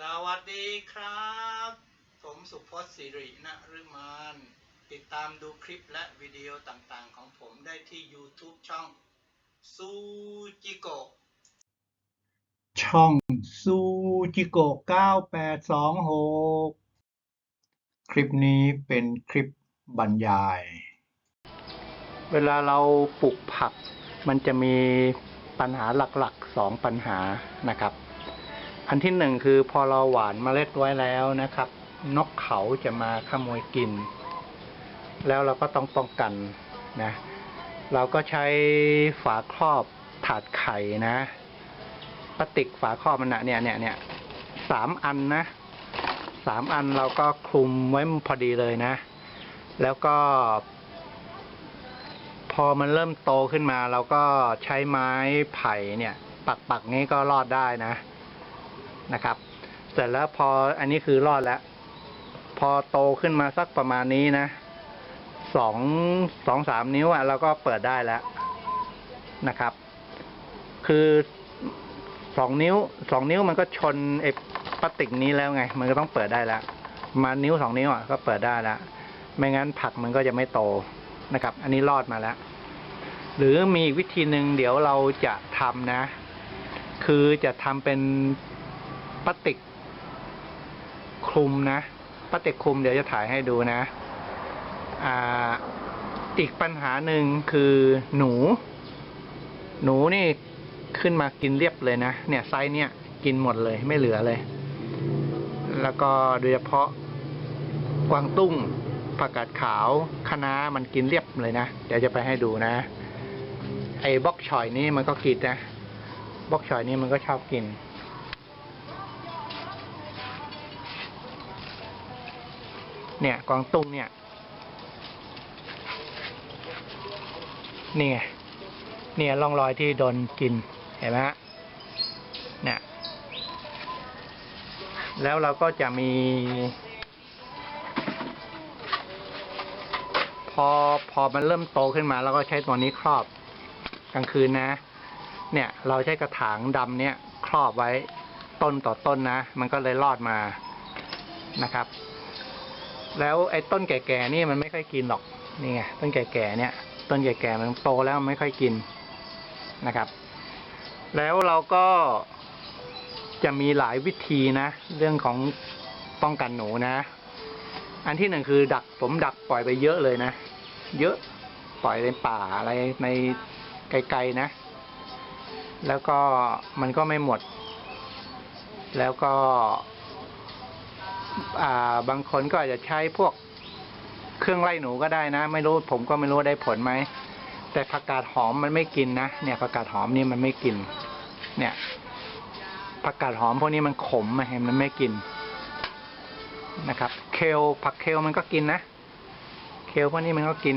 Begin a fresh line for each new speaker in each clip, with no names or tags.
สวัสดีครับ ผมสุพจน์สิรินฤมานติดตามดูคลิปและวิดีโอต่างๆ ของผมได้ที่ YouTube ช่องซูจิโกะช่องซูจิโกะ9826 คลิปนี้เป็นคลิปบรรยาย เวลาเราปลูกผัก มันจะมีปัญหาหลักๆสองปัญหานะครับ อันที่หนึ่งคือพอเราหวานเมล็ดไว้แล้วนะครับ นกเขาจะมาขโมยกิน แล้วเราก็ต้องป้องกันนะ เราก็ใช้ฝาครอบถาดไข่นะพลาสติกฝาครอบมันนะเนี่ยเนี่ยเนี่ยสามอันนะสามอันเราก็คลุมไว้พอดีเลยนะ แล้วก็ พอมันเริ่มโตขึ้นมา เราก็ใช้ไม้ไผ่เนี่ย ปักปักๆนี้ก็รอดได้นะ นะครับ เสร็จแล้วพออันนี้คือรอดแล้ว พอโตขึ้นมาสักประมาณนี้นะสองสองสามนิ้วอะเราก็เปิดได้แล้วนะครับ คือสองนิ้วสองนิ้วมันก็ชนไอ้พลาสติกนี้แล้วไง มันก็ต้องเปิดได้แล้วมานิ้วสองนิ้วอะก็เปิดได้แล้วไม่งั้นผักมันก็จะไม่โตนะครับ อันนี้รอดมาแล้ว หรือมีวิธีหนึ่งเดี๋ยวเราจะทำนะ คือจะทำเป็น พลาติกคลุมนะพลาติกคลุมเดี๋ยวจะถ่ายให้ดูนะอ่าอีกปัญหาหนึ่งคือหนู หนูนี่ขึ้นมากินเรียบเลยนะ เนี่ยไซส์เนี่ยกินหมดเลยไม่เหลือเลย แล้วก็โดยเฉพาะกวางตุ้งผักกาดขาวคะน้ามันกินเรียบเลยนะ เดี๋ยวจะไปให้ดูนะ ไอ้บล็อกชอยนี่มันก็กินนะบล็อกชอยนี่มันก็ชอบกิน เนี่ยกวางตุ้งเนี่ย นี่ไงเนี่ยร่องรอยที่โดนกินเห็นไหมฮะเนี่ยแล้วเราก็จะมี พอพอมันเริ่มโตขึ้นมาเราก็ใช้ตัวนี้ครอบกลางคืนนะ เนี่ย เราใช้กระถางดำเนี่ย ครอบไว้ต้นต่อต้นนะ มันก็เลยรอดมานะครับ แล้วไอ้ต้นแก่ๆนี่มันไม่ค่อยกินหรอกนี่ไงต้นแก่ๆเนี่ยต้นแก่ๆมันโตแล้วมันไม่ค่อยกินนะครับ แล้วเราก็จะมีหลายวิธีนะ เรื่องของป้องกันหนูนะ อันที่หนึ่งคือดักผมดักปล่อยไปเยอะเลยนะ เยอะปล่อยในป่าอะไรในไกลๆนะ แล้วก็มันก็ไม่หมด แล้วก็ บางคนก็อาจจะใช้พวกเครื่องไล่หนูก็ได้นะ ไม่รู้ผมก็ไม่รู้ได้ผลไหมแต่ผักกาดหอมมันไม่กินนะเนี่ยผักกาดหอมนี่มันไม่กิน เนี่ยผักกาดหอมพวกนี้มันขมอะเห็นมันไม่กินนะครับ เคลผักเคลมันก็กินนะ เคลพวกนี้มันก็กิน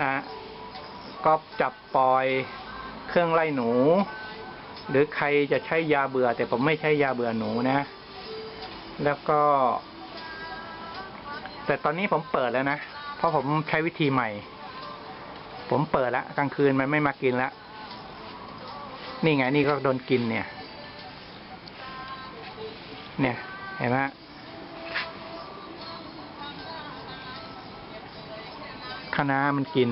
อะก็จับปล่อยเครื่องไล่หนู หรือใครจะใช้ยาเบื่อ แต่ผมไม่ใช้ยาเบื่อหนูนะ แล้วก็ แต่ตอนนี้ผมเปิดแล้วนะ เพราะผมใช้วิธีใหม่ ผมเปิดแล้วกลางคืนมันไม่มากินแล้ว นี่ไงนี่ก็โดนกินเนี่ย เนี่ย เห็นไหมคณะมันกิน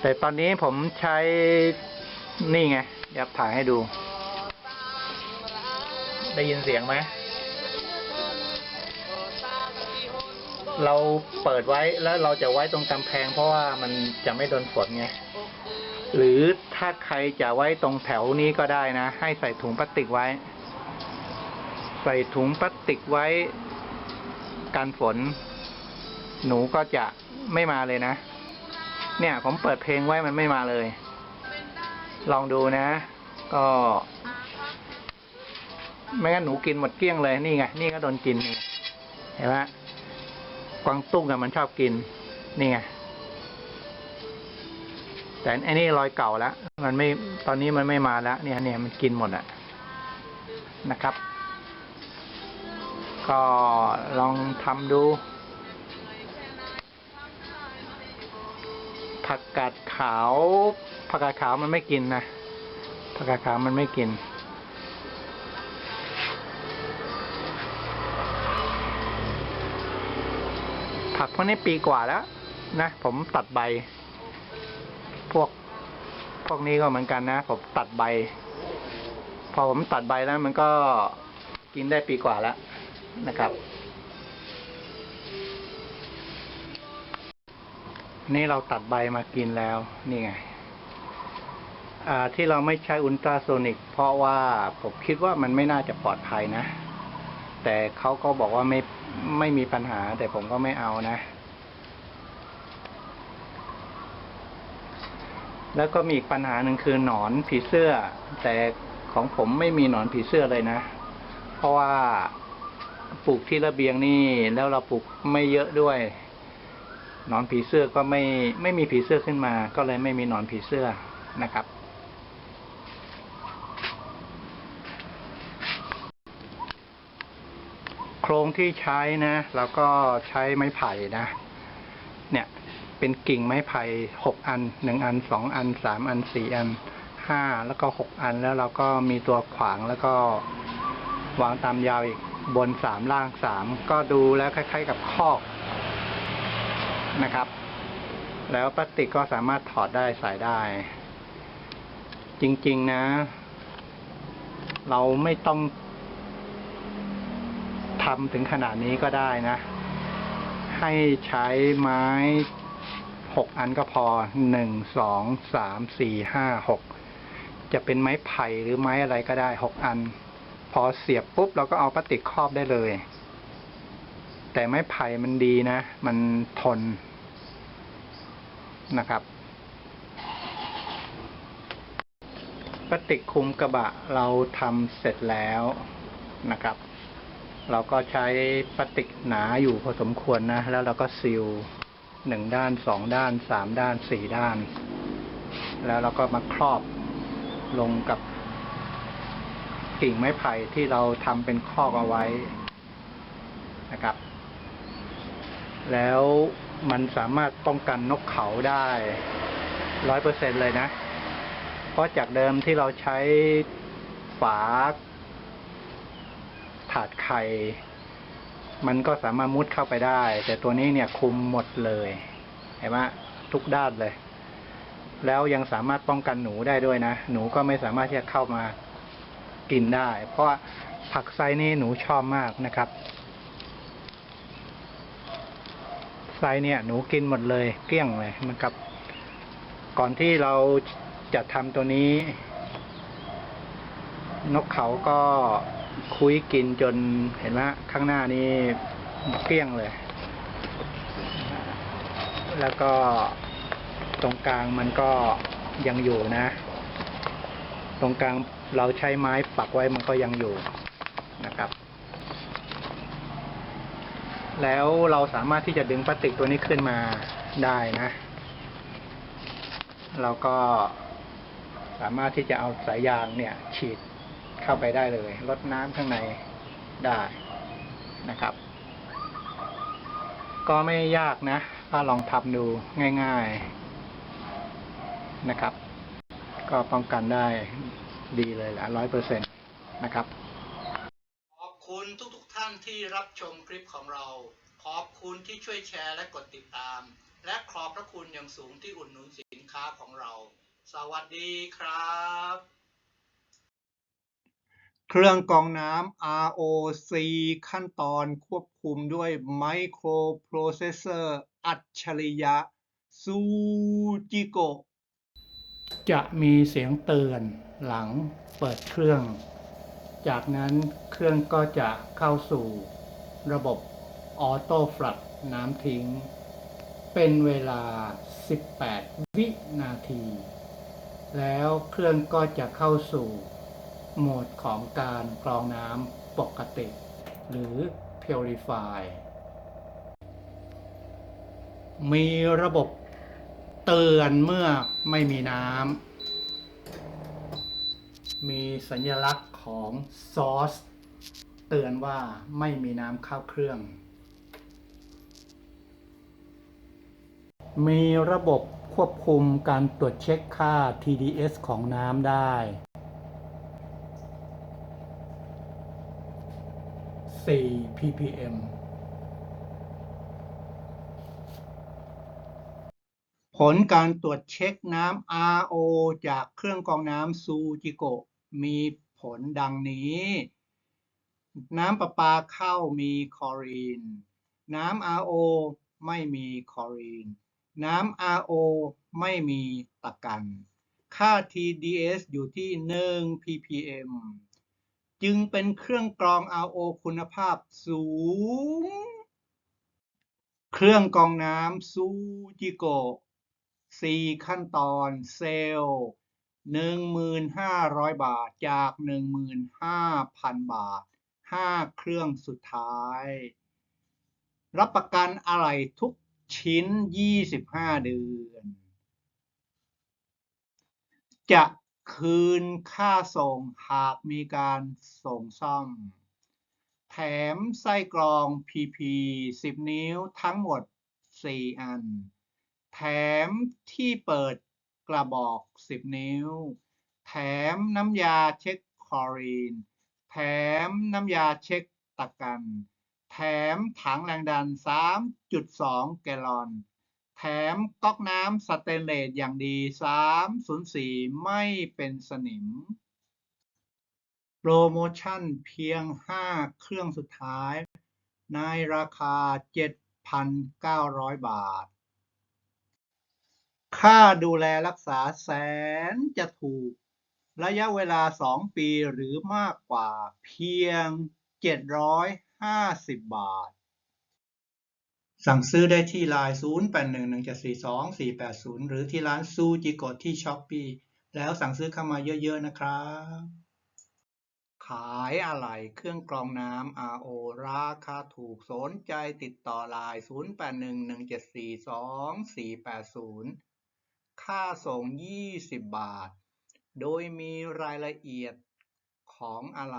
แต่ตอนนี้ผมใช้ นี่ไงเดี๋ยวถ่ายให้ดู ได้ยินเสียงไหม เราเปิดไว้แล้วเราจะไว้ตรงกำแพง เพราะว่ามันจะไม่โดนฝนไงหรือถ้าใครจะไว้ตรงแถวนี้ก็ได้นะ ให้ใส่ถุงพลาสติกไว้ ใส่ถุงพลาสติกไว้กันฝน หนูก็จะไม่มาเลยนะ เนี่ย ผมเปิดเพลงไว้มันไม่มาเลย ลองดูนะ ก็ไม่งั้นหนูกินหมดเกลี้ยงเลยนี่ไง นี่ก็โดนกินเห็นไหม กวางตุ้งอะมันชอบกิน นี่ไง แต่อันนี้รอยเก่าแล้ว มันไม่ ตอนนี้มันไม่มาแล้ว เนี่ยเนี่ยมันกินหมดอะนะครับ ก็ลองทำดู ผักกาดขาว ผักกาดขาวมันไม่กินนะ ผักกาดขาวมันไม่กิน ผักพวกนี้ปีกว่าแล้ว นะ ผมตัดใบ พวกพวกนี้ก็เหมือนกันนะ ผมตัดใบ พอผมตัดใบแล้วมันก็กินได้ปีกว่าแล้วนะครับ นี่เราตัดใบมากินแล้วนี่ไงที่เราไม่ใช้อุลตราโซนิกเพราะว่าผมคิดว่ามันไม่น่าจะปลอดภัยนะ แต่เขาก็บอกว่าไม่ไม่มีปัญหา แต่ผมก็ไม่เอานะ แล้วก็มีอีกปัญหาหนึ่งคือหนอนผีเสื้อ แต่ของผมไม่มีหนอนผีเสื้อเลยนะ เพราะว่าปลูกที่ระเบียงนี่แล้วเราปลูกไม่เยอะด้วยหนอนผีเสื้อก็ไม่ไม่มีผีเสื้อขึ้นมา ก็เลยไม่มีหนอนผีเสื้อนะครับ โค รงที่ใช้นะเราก็ใช้ไม้ไผ่นะ เนี่ยเป็นกิ่งไม้ไผ่หกอันหนึ่งอันสองอันสามอันสี่อันห้าแล้วก็หกอันแล้วเราก็มีตัวขวางแล้วก็วางตามยาวอีกบนสามล่างสามก็ดูแล้วคล้าย ๆ กับคอกนะครับ แล้วพลาสติกก็สามารถถอดได้ใส่ได้ จริง ๆนะ เราไม่ต้อง ทำถึงขนาดนี้ก็ได้นะ ให้ใช้ไม้หกอันก็พอหนึ่งสองสามสี่ห้าหกจะเป็นไม้ไผ่หรือไม้อะไรก็ได้หกอัน พอเสียบปุ๊บเราก็เอาพลาสติกครอบได้เลย แต่ไม้ไผ่มันดีนะ มันทนนะครับพลาสติกคุมกระบะเราทำเสร็จแล้วนะครับ เราก็ใช้พลาสติกหนาอยู่พอสมควรนะ แล้วเราก็ซีลหนึ่งด้านสองด้านสามด้านสี่ด้าน แล้วเราก็มาครอบลงกับกิ่งไม้ไผ่ที่เราทำเป็นคอกเอาไว้นะครับ แล้วมันสามารถป้องกันนกเขาได้ร้อยเปอร์เซ็นเลยนะ เพราะจากเดิมที่เราใช้ฝา ถาดไข่ มันก็สามารถมุดเข้าไปได้ แต่ตัวนี้เนี่ยคุมหมดเลย เห็นไหมทุกด้านเลย แล้วยังสามารถป้องกันหนูได้ด้วยนะ หนูก็ไม่สามารถที่จะเข้ามากินได้ เพราะผักไซนี่หนูชอบมากนะครับ ไซเนี่ยหนูกินหมดเลยเกลี้ยงเลยมันกับ ก่อนที่เราจะทำตัวนี้ นกเขาก็ คุยกินจนเห็นไหมข้างหน้านี่เกลี้ยงเลย แล้วก็ตรงกลางมันก็ยังอยู่นะ ตรงกลางเราใช้ไม้ปักไว้มันก็ยังอยู่นะครับ แล้วเราสามารถที่จะดึงพลาสติกตัวนี้ขึ้นมาได้นะ เราก็สามารถที่จะเอาสายยางเนี่ย ฉีด เข้าไปได้เลยลดน้ำข้างในได้นะครับ ก็ไม่ยากนะ ถ้าลองทำดูง่ายๆนะครับ ก็ป้องกันได้ดีเลยละร้อยเปอร์เซ็นต์นะครับ ขอบคุณทุกๆทท่านที่รับชมคลิปของเรา ขอบคุณที่ช่วยแชร์และกดติดตาม และขอบพระคุณอย่างสูงที่อุดหนุนสินค้าของเรา สวัสดีครับ เครื่องกรองน้ำ ROC ขั้นตอนควบคุมด้วยไมโครโปรเซสเซอร์อัจฉริยะซูจิโกจะมีเสียงเตือนหลังเปิดเครื่อง จากนั้นเครื่องก็จะเข้าสู่ระบบออโต้ฟลัดน้ำทิ้ง เป็นเวลา 18 วินาที แล้วเครื่องก็จะเข้าสู่ โหมดของการกรองน้ำปกติ หรือ Purify มีระบบเตือนเมื่อไม่มีน้ำ มีสัญลักษณ์ของซอสเตือนว่าไม่มีน้ำเข้าเครื่อง มีระบบควบคุมการตรวจเช็คค่า TDS ของน้ำได้ 4 ppm ผลการตรวจเช็คน้ำ RO จากเครื่องกรองน้ำซูจิโกะมีผลดังนี้ น้ำประปาเข้ามีคลอรีน น้ำ RO ไม่มีคลอรีน น้ำ RO ไม่มีตะกัน ค่า TDS อยู่ที่ 1 ppm จึงเป็นเครื่องกรอง RO คุณภาพสูง เครื่องกรองน้ำซูจิโกะ4ขั้นตอนเซลล์1,500บาทจาก15,000บาท5เครื่องสุดท้าย รับประกันอะไรทุกชิ้น 25 เดือน จะ คืนค่าส่งหากมีการส่งซ่อม แถมไส้กรอง PP 10 นิ้วทั้งหมด 4 อัน แถมที่เปิดกระบอก 10 นิ้ว แถมน้ำยาเช็คคลอรีน แถมน้ำยาเช็คตะกัน แถมถังแรงดัน 3.2 แกลลอน แถมก๊อกน้ำสเตนเลสอย่างดี 304 ไม่เป็นสนิม โปรโมชั่นเพียง 5 เครื่องสุดท้าย ในราคา 7,900 บาท ค่าดูแลรักษาแสนจะถูก ระยะเวลา 2 ปีหรือมากกว่าเพียง 750 บาท สั่งซื้อได้ที่ไลน์0811742480 หรือที่ร้านซูจิโกะที่ช้อปปีแล้วสั่งซื้อเข้ามาเยอะ ๆ นะครับ ขายอะไรเครื่องกรองน้ำ RO ราคาถูกสนใจติดต่อไลน์0811742480 ค่าส่ง 20 บาท โดยมีรายละเอียดของอะไร